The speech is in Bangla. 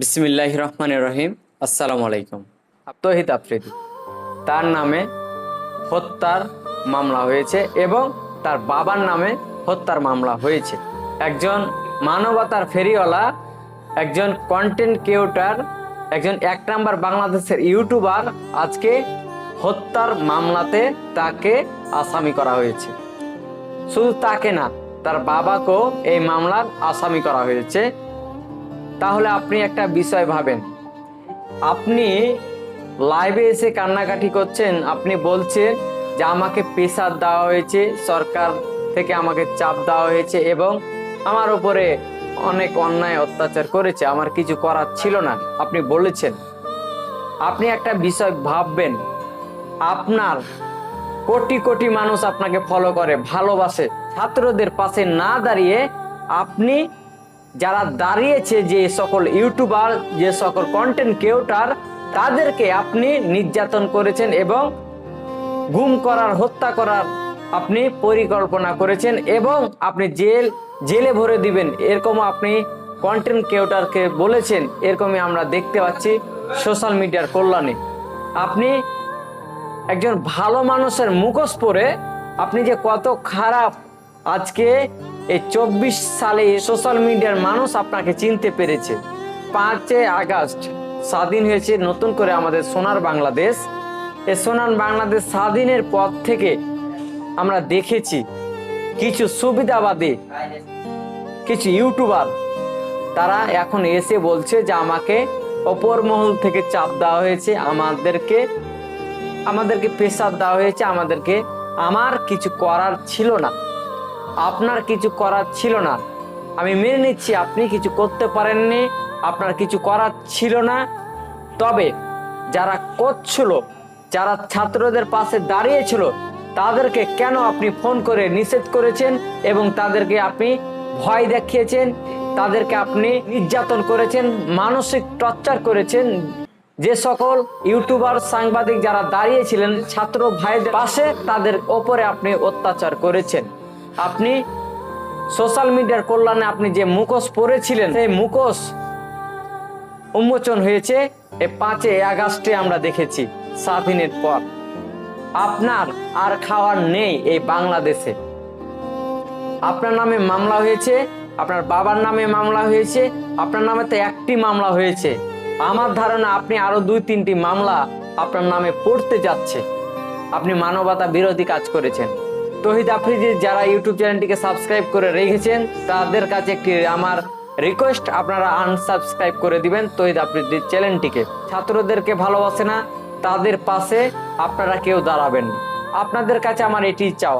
বিসমিল্লাহ রহমান রহিম আসসালামু আলাইকুম তহিদ আফ্রিদি। তার নামে হত্যার মামলা হয়েছে এবং তার বাবার নামে হত্যার মামলা হয়েছে। একজন মানবতার ফেরিওয়ালা, একজন কন্টেন্ট ক্রিয়েটার একজন এক নাম্বার বাংলাদেশের ইউটিউবার আজকে হত্যার মামলাতে তাকে আসামি করা হয়েছে। শুধু তাকে না, তার বাবাকেও এই মামলার আসামি করা হয়েছে। তাহলে আপনি একটা বিষয় ভাবেন। আপনি লাইভে এসে কান্নাকাটি করছেন, আপনি বলছেন যে আমাকে প্রেসার দেওয়া হয়েছে, সরকার থেকে আমাকে চাপ দেওয়া হয়েছে এবং আমার উপরে অনেক অন্যায় অত্যাচার করেছে, আমার কিছু করার ছিল না। আপনি বলেছেন। আপনি একটা বিষয় ভাববেন, আপনার কোটি কোটি মানুষ আপনাকে ফলো করে, ভালোবাসে, ছাত্রদের পাশে না দাঁড়িয়ে আপনি যারা দাঁড়িয়েছে যে সকল ইউটিউবার, যে সকল কন্টেন্ট ক্রিয়েটার তাদেরকে আপনি নির্যাতন করেছেন এবং গুম করার, হত্যা করার আপনি পরিকল্পনা করেছেন এবং আপনি জেল, জেলে ভরে দিবেন। এরকমও আপনি কন্টেন্ট ক্রিয়েটারকে বলেছেন, এরকমই আমরা দেখতে পাচ্ছি সোশ্যাল মিডিয়ার কল্যাণে। আপনি একজন ভালো মানুষের মুখোশ পরে আপনি যে কত খারাপ আজকে এই চব্বিশ সালে সোশ্যাল মিডিয়ার মানুষ আপনাকে চিনতে পেরেছে। পাঁচই আগস্ট স্বাধীন হয়েছে নতুন করে আমাদের সোনার বাংলাদেশ। এ সোনার বাংলাদেশ স্বাধীনের পর থেকে আমরা দেখেছি কিছু সুবিধাবাদী, কিছু ইউটিউবার তারা এখন এসে বলছে যে আমাকে অপর মহল থেকে চাপ দেওয়া হয়েছে, আমাদেরকে আমাদেরকে প্রেসার দেওয়া হয়েছে, আমাদেরকে, আমার কিছু করার ছিল না। আপনার কিছু করার ছিল না। আমি মেনে নিচ্ছি আপনি কিছু করতে পারেননি, আপনার কিছু করার ছিল না। তবে যারা করছিল, যারা ছাত্রদের পাশে দাঁড়িয়েছিল, তাদেরকে কেন আপনি ফোন করে নিষেধ করেছেন এবং তাদেরকে আপনি ভয় দেখিয়েছেন? তাদেরকে আপনি নির্যাতন করেছেন, মানসিক টর্চার করেছেন? যে সকল ইউটিউবার, সাংবাদিক যারা দাঁড়িয়েছিলেন, ছাত্র ভাইদের পাশে তাদের ওপরে আপনি অত্যাচার করেছেন। আপনি সোশ্যাল মিডিয়ার কল্যাণে আপনি যে মুখোশ পরেছিলেন, সেই মুখোশ উন্মোচন হয়েছে এই পাঁচে আগস্টে আমরা দেখেছি স্বাধীনের পর। আপনার আর খাওয়ার নেই এই বাংলাদেশে। আপনার নামে মামলা হয়েছে, আপনার বাবার নামে মামলা হয়েছে, আপনার নামে তো একটি মামলা হয়েছে। আমার ধারণা আপনি আরও দুই, তিনটি মামলা আপনার নামে পড়তে যাচ্ছে। আপনি মানবতা বিরোধী কাজ করেছেন। তহিদ আফ্রিদি যারা ইউটিউব চ্যানেলটিকে সাবস্ক্রাইব করে রেখেছেন, তাদের কাছে একটি আমার রিকোয়েস্ট আপনারা আনসাবস্ক্রাইব করে দিবেন তহিদ আফ্রিদির চ্যানেলটিকে ছাত্রদেরকে ভালোবাসে না, তাদের পাশে আপনারা কেউ দাঁড়াবেন। আপনাদের কাছে আমার এটি চাও